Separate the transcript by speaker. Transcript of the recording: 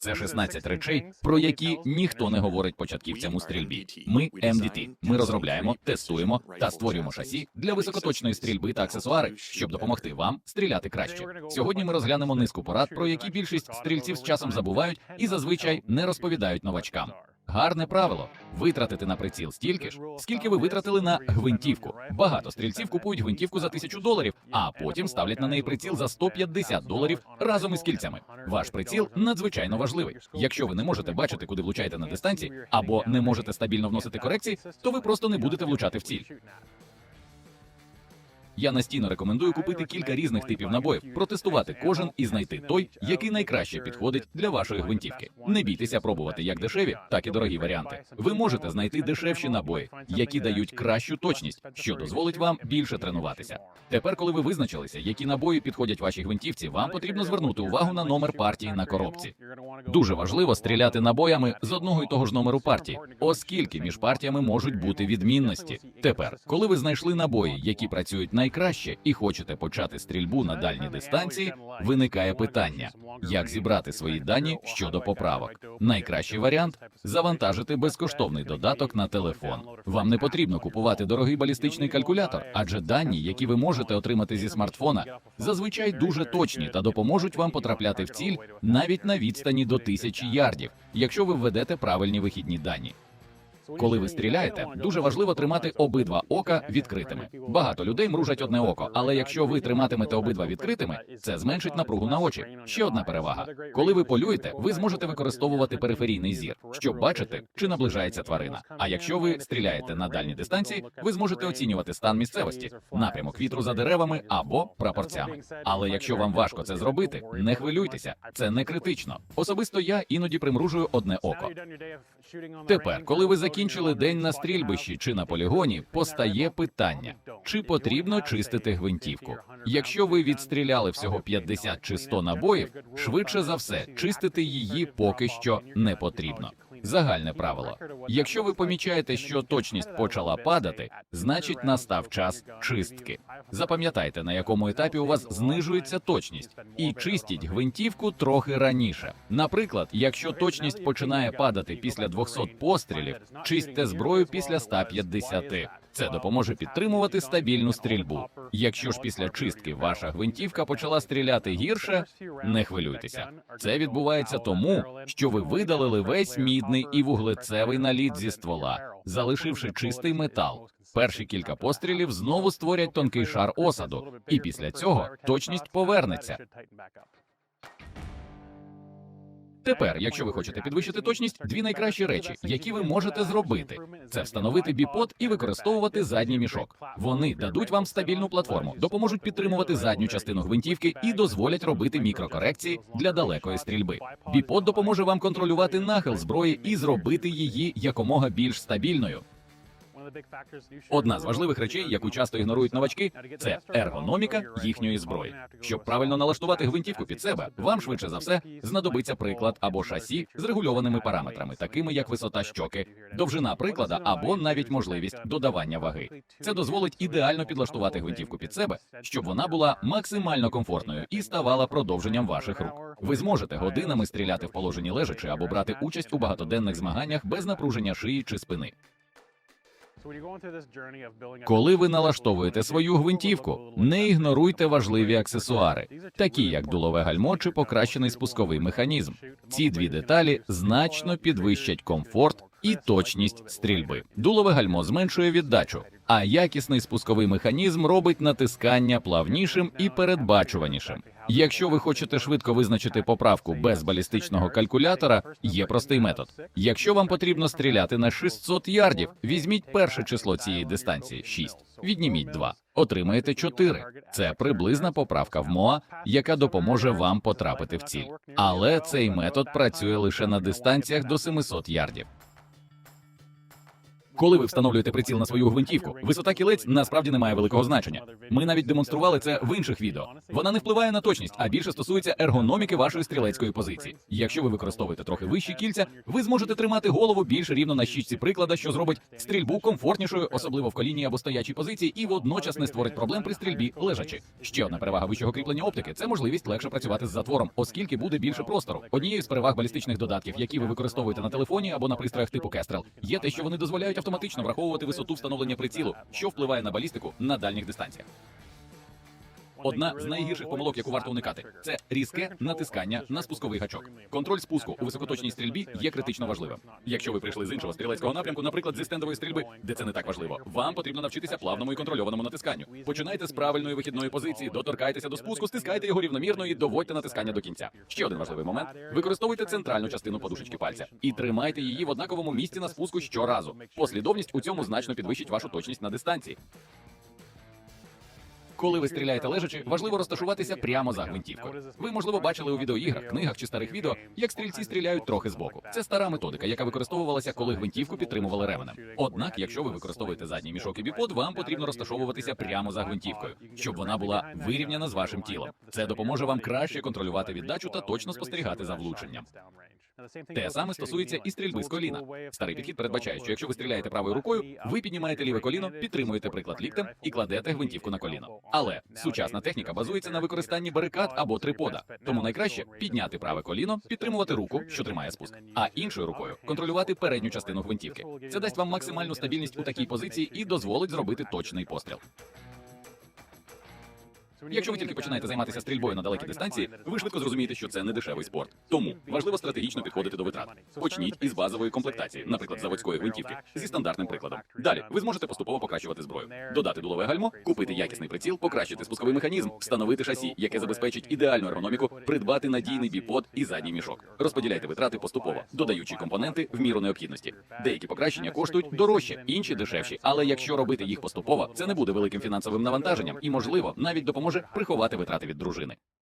Speaker 1: Це 16 речей, про які ніхто не говорить початківцям у стрільбі. Ми MDT. Ми розробляємо, тестуємо та створюємо шасі для високоточної стрільби та аксесуари, щоб допомогти вам стріляти краще. Сьогодні ми розглянемо низку порад, про які більшість стрільців з часом забувають і зазвичай не розповідають новачкам. Гарне правило витратити на приціл стільки ж, скільки ви витратили на гвинтівку. Багато стрільців купують гвинтівку за тисячу доларів, а потім ставлять на неї приціл за 150 доларів разом із кільцями. Ваш приціл надзвичайно важливий. Якщо ви не можете бачити, куди влучаєте на дистанції, або не можете стабільно вносити корекції, то ви просто не будете влучати в ціль. Я настійно рекомендую купити кілька різних типів набоїв, протестувати кожен і знайти той, який найкраще підходить для вашої гвинтівки. Не бійтеся пробувати як дешеві, так і дорогі варіанти. Ви можете знайти дешевші набої, які дають кращу точність, що дозволить вам більше тренуватися. Тепер, коли ви визначилися, які набої підходять вашій гвинтівці, вам потрібно звернути увагу на номер партії на коробці. Дуже важливо стріляти набоями з одного і того ж номеру партії, оскільки між партіями можуть бути відмінності. Тепер, коли ви знайшли набої, які працюють найкраще, і хочете почати стрільбу на дальні дистанції, виникає питання: як зібрати свої дані щодо поправок. Найкращий варіант завантажити безкоштовний додаток на телефон. Вам не потрібно купувати дорогий балістичний калькулятор, адже дані, які ви можете отримати зі смартфона, зазвичай дуже точні та допоможуть вам потрапляти в ціль навіть на відстані до тисячі ярдів, якщо ви введете правильні вихідні дані. Коли ви стріляєте, дуже важливо тримати обидва ока відкритими. Багато людей мружать одне око, але якщо ви триматимете обидва відкритими, це зменшить напругу на очі. Ще одна перевага: коли ви полюєте, ви зможете використовувати периферійний зір, щоб бачити, чи наближається тварина. А якщо ви стріляєте на дальні дистанції, ви зможете оцінювати стан місцевості, напрямок вітру за деревами або прапорцями. Але якщо вам важко це зробити, не хвилюйтеся, це не критично. Особисто я іноді примружую одне око. Тепер, коли ви закінчили день на стрільбищі чи на полігоні, постає питання: чи потрібно чистити гвинтівку? Якщо ви відстріляли всього 50 чи 100 набоїв, швидше за все, чистити її поки що не потрібно. Загальне правило: якщо ви помічаєте, що точність почала падати, значить настав час чистки. Запам'ятайте, на якому етапі у вас знижується точність, і чистіть гвинтівку трохи раніше. Наприклад, якщо точність починає падати після 200 пострілів, чистьте зброю після 150. Це допоможе підтримувати стабільну стрільбу. Якщо ж після чистки ваша гвинтівка почала стріляти гірше, не хвилюйтеся. Це відбувається тому, що ви видалили весь мідний і вуглецевий наліт зі ствола, залишивши чистий метал. Перші кілька пострілів знову створять тонкий шар осаду, і після цього точність повернеться. Тепер, якщо ви хочете підвищити точність, дві найкращі речі, які ви можете зробити, це встановити біпод і використовувати задній мішок. Вони дадуть вам стабільну платформу, допоможуть підтримувати задню частину гвинтівки і дозволять робити мікрокорекції для далекої стрільби. Біпод допоможе вам контролювати нахил зброї і зробити її якомога більш стабільною. Одна з важливих речей, яку часто ігнорують новачки, це ергономіка їхньої зброї. Щоб правильно налаштувати гвинтівку під себе, вам швидше за все знадобиться приклад або шасі з регульованими параметрами, такими як висота щоки, довжина приклада або навіть можливість додавання ваги. Це дозволить ідеально підлаштувати гвинтівку під себе, щоб вона була максимально комфортною і ставала продовженням ваших рук. Ви зможете годинами стріляти в положенні лежачи або брати участь у багатоденних змаганнях без напруження шиї чи спини. Коли ви налаштовуєте свою гвинтівку, не ігноруйте важливі аксесуари, такі як дулове гальмо чи покращений спусковий механізм. Ці дві деталі значно підвищать комфорт і точність стрільби. Дулове гальмо зменшує віддачу, а якісний спусковий механізм робить натискання плавнішим і передбачуванішим. Якщо ви хочете швидко визначити поправку без балістичного калькулятора, є простий метод. Якщо вам потрібно стріляти на 600 ярдів, візьміть перше число цієї дистанції 6, відніміть 2, отримаєте 4. Це приблизна поправка в МОА, яка допоможе вам потрапити в ціль. Але цей метод працює лише на дистанціях до 700 ярдів. Коли ви встановлюєте приціл на свою гвинтівку, висота кілець насправді не має великого значення. Ми навіть демонстрували це в інших відео. Вона не впливає на точність, а більше стосується ергономіки вашої стрілецької позиції. Якщо ви використовуєте трохи вищі кільця, ви зможете тримати голову більш рівно на щічці приклада, що зробить стрільбу комфортнішою, особливо в колінній або стоячій позиції, і водночас не створить проблем при стрільбі лежачи. Ще одна перевага вищого кріплення оптики це можливість легше працювати з затвором, оскільки буде більше простору. Однією з переваг балістичних додатків, які ви використовуєте на телефоні або на пристроях типу Kestrel, є те, що вони дозволяють автоматично враховувати висоту встановлення прицілу, що впливає на балістику на дальніх дистанціях. Одна з найгірших помилок, яку варто уникати, це різке натискання на спусковий гачок. Контроль спуску у високоточній стрільбі є критично важливим. Якщо ви прийшли з іншого стрілецького напрямку, наприклад, зі стендової стрільби, де це не так важливо, вам потрібно навчитися плавному і контрольованому натисканню. Починайте з правильної вихідної позиції, доторкайтеся до спуску, стискайте його рівномірно і доводьте натискання до кінця. Ще один важливий момент: використовуйте центральну частину подушечки пальця і тримайте її в однаковому місці на спуску щоразу. Послідовність у цьому значно підвищить вашу точність на дистанції. Коли ви стріляєте лежачи, важливо розташуватися прямо за гвинтівкою. Ви, можливо, бачили у відеоіграх, книгах чи старих відео, як стрільці стріляють трохи збоку. Це стара методика, яка використовувалася, коли гвинтівку підтримували ременем. Однак, якщо ви використовуєте задній мішок і біпод, вам потрібно розташовуватися прямо за гвинтівкою, щоб вона була вирівняна з вашим тілом. Це допоможе вам краще контролювати віддачу та точно спостерігати за влученням. Те саме стосується і стрільби з коліна. Старий підхід передбачає, що якщо ви стріляєте правою рукою, ви піднімаєте ліве коліно, підтримуєте приклад ліктем і кладете гвинтівку на коліно. Але сучасна техніка базується на використанні барикад або трипода. Тому найкраще підняти праве коліно, підтримувати руку, що тримає спуск, а іншою рукою контролювати передню частину гвинтівки. Це дасть вам максимальну стабільність у такій позиції і дозволить зробити точний постріл. Якщо ви тільки починаєте займатися стрільбою на далекі дистанції, ви швидко зрозумієте, що це не дешевий спорт. Тому важливо стратегічно підходити до витрат. Почніть із базової комплектації, наприклад, заводської гвинтівки, зі стандартним прикладом. Далі ви зможете поступово покращувати зброю, додати дулове гальмо, купити якісний приціл, покращити спусковий механізм, встановити шасі, яке забезпечить ідеальну ергономіку, придбати надійний біпод і задній мішок. Розподіляйте витрати поступово, додаючи компоненти в міру необхідності. Деякі покращення коштують дорожче, інші дешевші. Але якщо робити їх поступово, це не буде великим фінансовим навантаженням і, можливо, навіть допоможе приховати витрати від дружини.